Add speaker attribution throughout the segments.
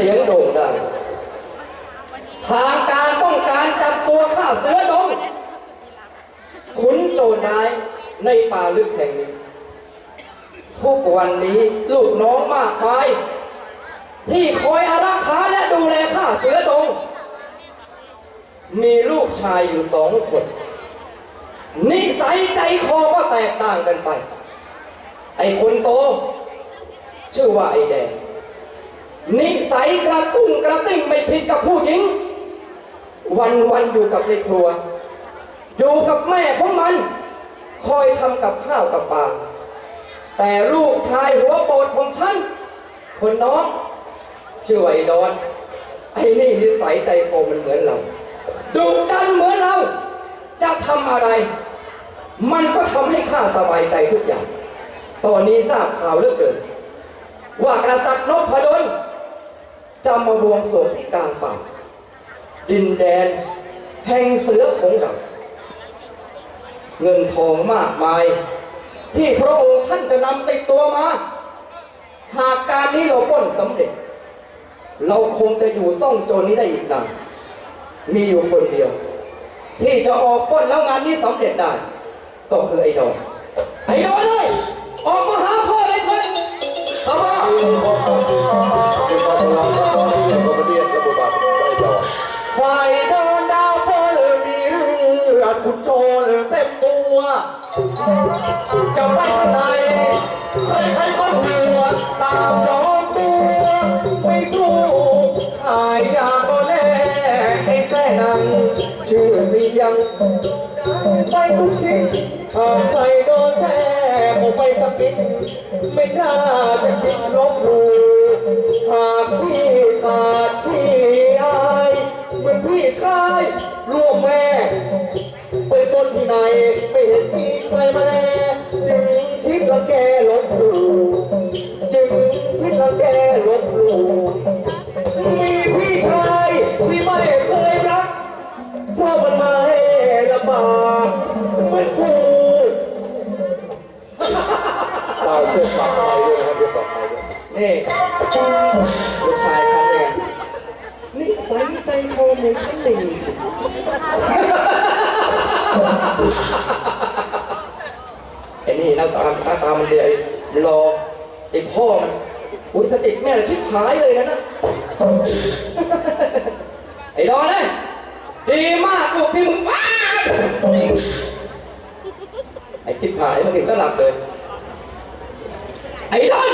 Speaker 1: เสียงโด่งดัง ทางการต้องการจับตัวข้าเสือดงขุนโจรนายในป่าลึกแห่งนี้ทุกวันนี้ลูกน้องมากมาย ที่คอยอารักขาและดูแลข้าเสือดง มีลูกชายอยู่สองคน นิสัยใจคอก็แตกต่างกันไป ไอ้คนโต ชื่อว่าไอ้แดง นิสัยกระตุ้งกระติ้งไม่ผิดกับผู้หญิง วันวันๆอยู่กับในครัว อยู่กับแม่ของมัน คอยทำกับข้าวกับปลาแต่ลูกชายหัวโปรดของฉัน คนน้องชื่อว่าไอ้ดอน ไอ้นี่นิสัยใจคอมันเหมือนเราดุดันเหมือนเรา จะทำอะไร มันก็ทำให้ข้าสบายใจทุกอย่าง ตอนนี้ทราบข่าวเหลืองเกินว่ากษัตริย์นพดล จะมาบวงสรวงที่กลางป่าดินแดน แห่งเสือของเราเงินทองมากมาย ที่พระองค์ท่านจะนำติดตัวมา หากการนี้เราป้นสำเร็จ เราคงจะอยู่ซ่องโจรนี้ได้อีกนานมีอยู่คนเดียว ที่จะออกป้นแล้วงานนี้สำเร็จได้ ก็คือไอ้ดอนไอ้ดอนเลยออกมาหาพ่อเลยคนเอาพ่อ
Speaker 2: เป็นควา
Speaker 3: ชื่อเสียงไปทุกทิศหากใครโดนแท้คงไปสะกิดไม่กล้าจะคิดลบหลู่หากพี่ขาดพี่อายเหมือนพี่ชายร่วมแม่ไปต้นที่ไหนไม่เห็นมีใครมาแลจึงคิดละแกลบหลู่
Speaker 2: สาช่วเชื่อฝากไปด้วยนะครับเดี๋ยวฝากไปด้วย
Speaker 1: นี่ลูกชายฉันเนี่ยนิสัยใจคอเหมือนฉันเลยไอ้นี่หน้าตาหน้าตามันเดียรอไอ้พ่อมันอุ้ยถ้าติดแม่เลยชิบหายเลยนะนะไอ้ดอนเลยดีมากลูกที่มึงไอ้ชิบหายมาถึงก็หลับเลย ไอ้ดอน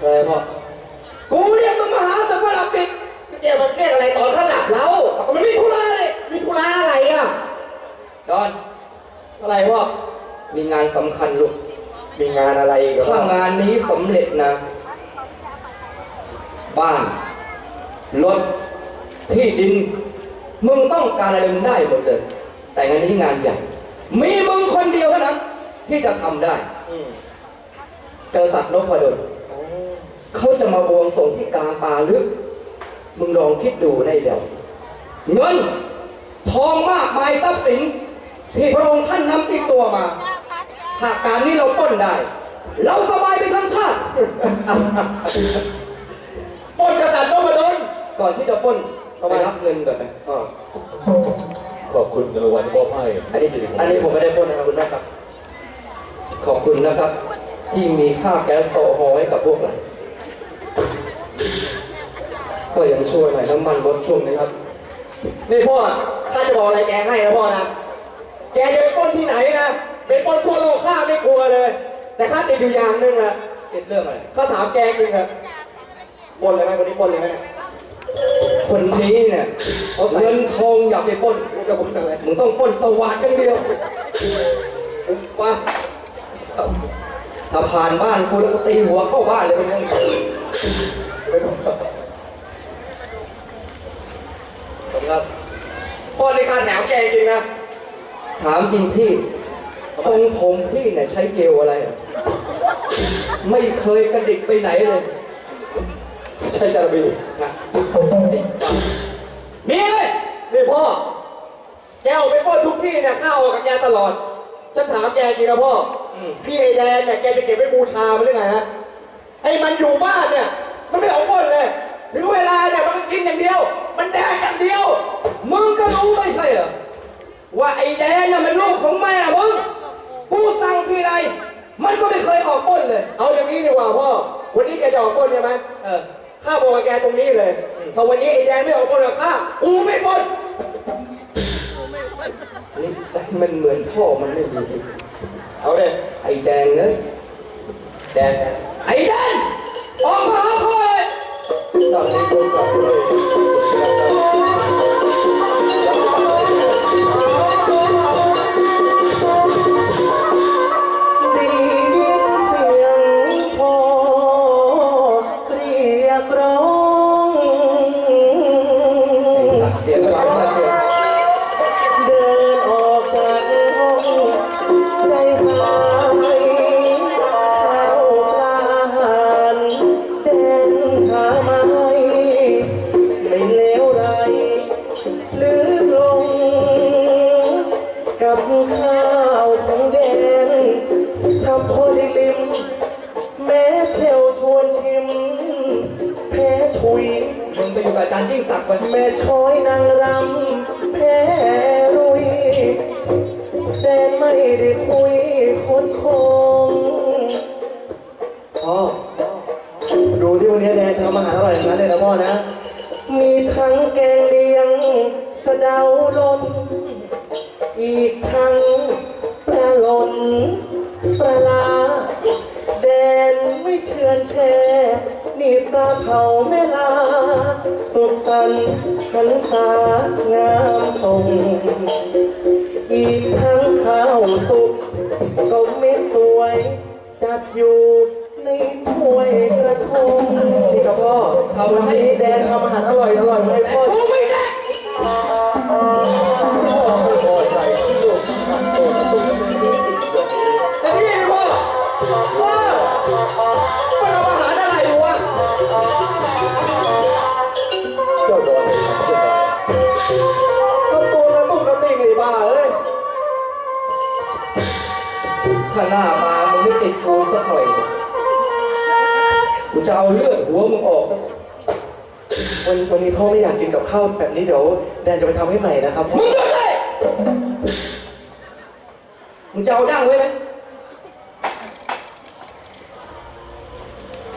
Speaker 1: อะไรพ่อกูเรียกมึงมาหาแต่ว่าหลับปิด
Speaker 3: เกี่ยวมันเรียกอะไรตอนข้างหลับเรา
Speaker 1: มันมีธุระเลย
Speaker 3: มีธุระอะไรอะ
Speaker 1: ดอน
Speaker 3: อะไรพ่อ
Speaker 1: มีงานสำคัญลูก
Speaker 3: มีงานอะไรอีก
Speaker 1: ถ้างานนี้สำเร็จนะ บ้านรถที่ดิน มึงต้องการอะไรมึงได้หมดเลย แต่งานนี้งานใหญ่ มีมึงคนเดียวเท่านั้นที่จะทำได้
Speaker 3: อืม
Speaker 1: เจอสัตว์นพดลเขาจะมาบวงสรวงที่กลางป่าลึก มึงลองคิดดูได้เดี๋ยวเงินทองมากมายทรัพย์สิน ที่พระองค์ท่านนำติดตัวมา หากการนี้เราปล้นได้ เราสบายไปทั้งชาติ
Speaker 3: ปล้นกษัตริย์นพดล
Speaker 1: ก่อนที่จะปล้น
Speaker 3: ทำไม
Speaker 1: ไปรับเงินก่อนไป
Speaker 3: อ่า
Speaker 2: ขอบคุณรางวัลที่มอบให้
Speaker 1: อันนี้อันนี้ผมไม่ได้ปล้นนะครับคุณแม่ครับ ขอบคุณนะครับ ที่มีค่าแก๊สโซฮอล์ให้กับพวกเราก็ยังช่วยหน่อยน้ำมันลดช่วงนี้ครับ
Speaker 3: นี่พ่อข้าจะบอกอะไรแกให้นะพ่อนะ แกจะไปปล้นที่ไหนนะเป็นปล้นทั่วโลกข้าไม่กลัวเลย แต่ข้าติดอยู่อย่างหนึ่งอะ
Speaker 1: ติดเรื่องอะไร
Speaker 3: ข้าถามแกจริงอะปล้นเลยไหมคนนี้ปล้นเลยไหมเนี่ย
Speaker 1: คนนี้เนี่ยเงินทองอย่าไปปล้น
Speaker 3: กูจะปล้นอะไร
Speaker 1: มึงต้องปล้นสวัสดิ์อย่างเดียว
Speaker 3: อุ๊บวะ
Speaker 1: ถ้าผ่านบ้านกูแล้วก็ตีหัวเข้าบ้านเลยเป็นยังไม่
Speaker 3: รู้ครับผมครับพ่อในการแถวแกจริงนะ
Speaker 1: ถามจริงพี่ทรงผมพี่เนี่ยใช้เกลอะไรอะไม่เคยกระดิกไปไหนเลย
Speaker 3: ใช่จาระบี
Speaker 1: นะมีเลย
Speaker 3: นี่พ่อ แกออกไปปล้นทุกที่เนี่ยข้าออกกับแกตลอด ฉันถามแกจริงนะพ่อ พี่ไอแดนเนี่ยแกจะเก็บไว้บูชามันหรือไงฮะไอ้มันอยู่บ้านเนี่ย มันไม่ออาก้นเลย ถึงเวลาเนี่ยมันก็กินอย่างเดียว มันแดกอย่างเดียว
Speaker 1: มึงก็รู้ไม่ใช่เหรอว่าไอ้แดนน่ะมันลูกของแม่มึงกูสั่งทีไรมันก็ไม่เคยออกก้นเลย
Speaker 4: เอาอย่างนี้ดีกว่าพ่อ วันนี้แกจะออกก้นใช่ไหม
Speaker 1: เออ
Speaker 4: ข้าบอกแกตรงนี้เลยถ้าวันนี้ไอ้แดนไม่ออกก้นกับข้ากูไม่ปน
Speaker 1: นี่มันเหมือนพ่อมันไม่ดี
Speaker 4: เอาเลย
Speaker 1: ไอยู่กั
Speaker 5: บ
Speaker 4: อาจารย์
Speaker 1: ยิ่งศักดิ์ไป
Speaker 4: แม่ช้อยนางรำแพรุยแต่ไม่ได้คุยคนคง
Speaker 1: พ่อ
Speaker 4: ดูที่วันนี้แดนทำอาหารอร่อยทั้งนั้นเลยนะพ่อนะ มีทั้งแกงเลียงสะเดาลมอีกทั้งปลาหลนปลาลาแดนไม่เชื่อนแช่นี่ปลาเผาแม่ลา สุขสันต์หันษางามทรงอีกทั้งข้าวสุกก็ไม่สวย จัดอยู่ในถ้วยกระทงนี่ครับพ่อวันนี้แดนทำอาหารอร่อยอร่อยๆมาให้พ่อ
Speaker 5: จะเอา
Speaker 4: เลื
Speaker 1: อดหัวมึงออก
Speaker 4: วันวันนี้พ่อไม่อยากกินกับข้าวแบบนี้เดี๋ยวแดนจะไปทำให้ใหม่นะครับพ่อ
Speaker 1: มึงก็ได้มึงจะเอาดั้งไว้ไหม